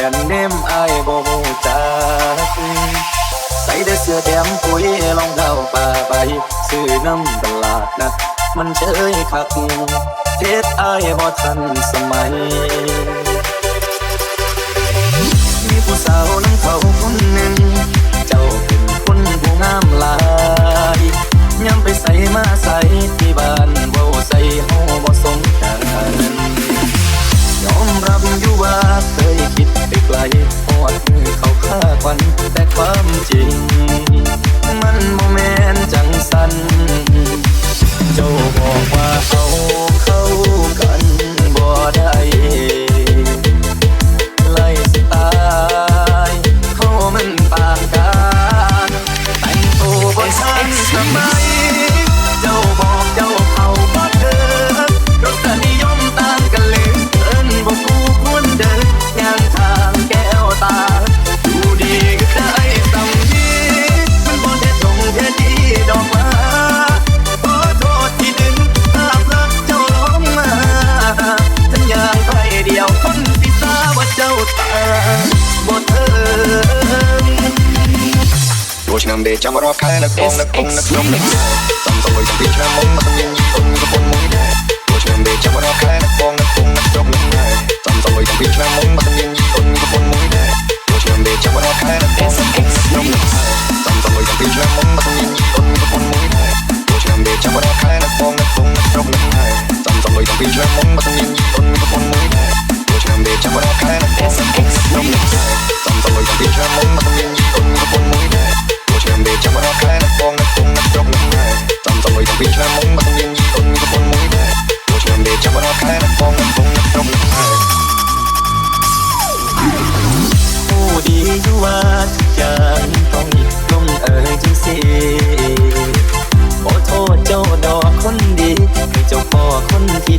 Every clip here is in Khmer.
ออปชั่นแบรนด์เนมอายบ่ฮู้จักใส่แต่เสื้อแดมปุ๋ยรองเท้าป่าใบซื้อน้ำตลาดนัดมันเชยคักเทศอายบ่ทันสมัย มีผู้สาวนั่งเขาคนหนึ่ง เจ้าเป็นคนผู้งามหลายย้ำไปใส่มาใส่ ឆ្នាំវាចាំរាល់ខែនៅក្នុងនៅក្នុងនៅក្នុងនេះសំសួយពីឆ្នាំមុនមិនមានយីអូនប្រពន្ធមួយដែរព្រោះឆ្នាំវាចាំរាល់ខែនៅក្នុងនៅក្នុងនៅក្នុងនេះដែរសំសួយពីឆ្នាំមុនមិនមានយីអូនប្រពន្ធមួយដែរព្រោះឆ្នាំវាចាំរាល់ខែនៅក្នុងនៅក្នុងនេះសំសួយពីឆ្នាំមុនមិនមានយីអូនប្រពន្ធមួយដែរព្រោះឆ្នាំវាចាំរាល់ខែនៅក្នុងនៅក្នុងនៅក្នុងនេះដែរសំសួយពីឆ្នាំមុនមិនមានយីអូនប្រពន្ធមួយដែរព្រោះឆ្នាំវាចាំរាល់ខែនៅក្នុង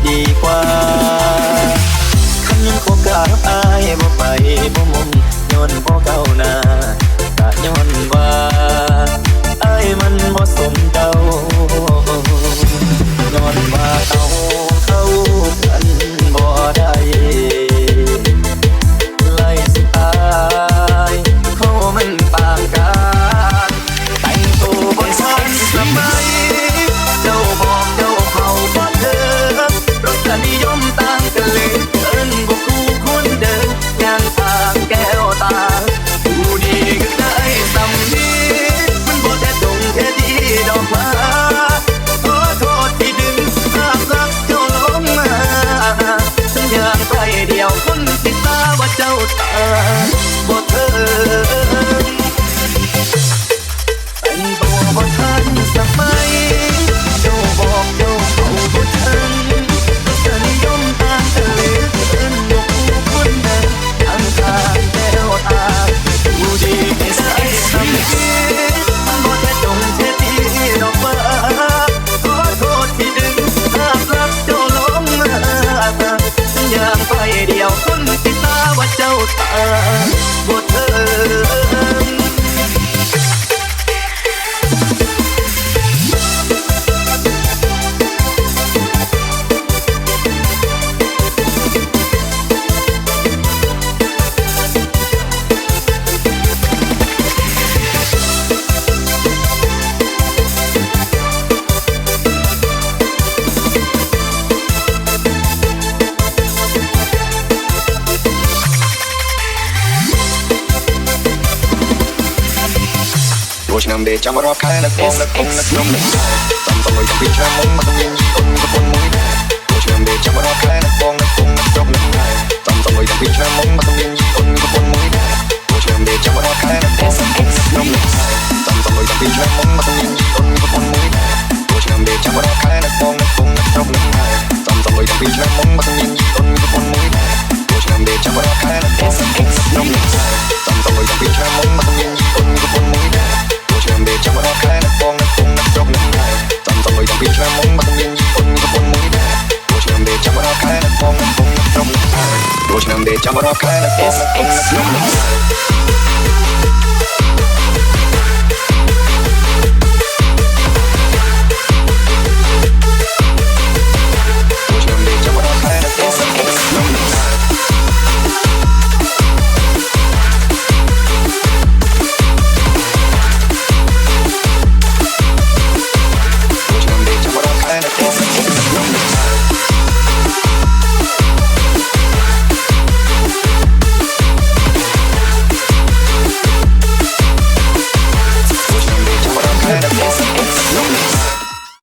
ดีกว่าคันยังคบกับอายบ่ไปบ่มุมย้อนบ่เก้าหน้าก็ย้อนว่าอายมันบ่สมใจ ต่างกันเลยเกินบ่คู่ควรเดินย่างทางแก้วตาดูดีก็ได้สำนีมันบ่ได้ตรงแค่ดีดอกมาขอโทษที่ดึงภาพลักษณ์เจ้าลงมาฉันอยากไปเดียวคนที่ตาว่าเจ้าตา Ờ, ờ, ờ. buồn មួយឆ្នាំទេចាំរាប់ខែនឹកបងនឹកបងនឹកខ្ញុំនឹកតែសំឡេងកំពីឆ្នាំមុនមកញញីអូនប្រពន្ធមួយដែរមួយឆ្នាំទេចាំរាប់ខែនឹកបងនឹកបងនឹកខ្ញុំនឹកតែសំឡេងកំពីឆ្នាំមុនមកញញីអូនប្រពន្ធមួយដែរមួយឆ្នាំទេចាំរាប់ខែនឹកបងនឹកបងនឹកខ្ញុំនឹកតែសំឡេងកំពីឆ្នាំមុនមកញញីអូនប្រពន្ធមួយដែរមួយឆ្នាំទេចាំរាប់ខែនឹកបងនឹកបងនឹកខ្ញុំនឹកតែសំឡេងកំពីឆ្នាំមុនមកញញីអូនប្រពន្ធមួយដែរមួយឆ្នាំទេចាំរាប់ខែនឹក ចាំរកខែនៅពងនៅគុំនៅស្រុកនឹងដែរតាមតលយដល់ពីឆ្នាំមុនមកមានយីអូនប្រពន្ធមួយដែរព្រោះឆ្នាំនេះចាំរកខែនៅពងនៅគុំនៅស្រុកនឹងដែរព្រោះឆ្នាំនេះចាំរកខែនៅពងនៅគុំនៅស្រុកនឹងដែរ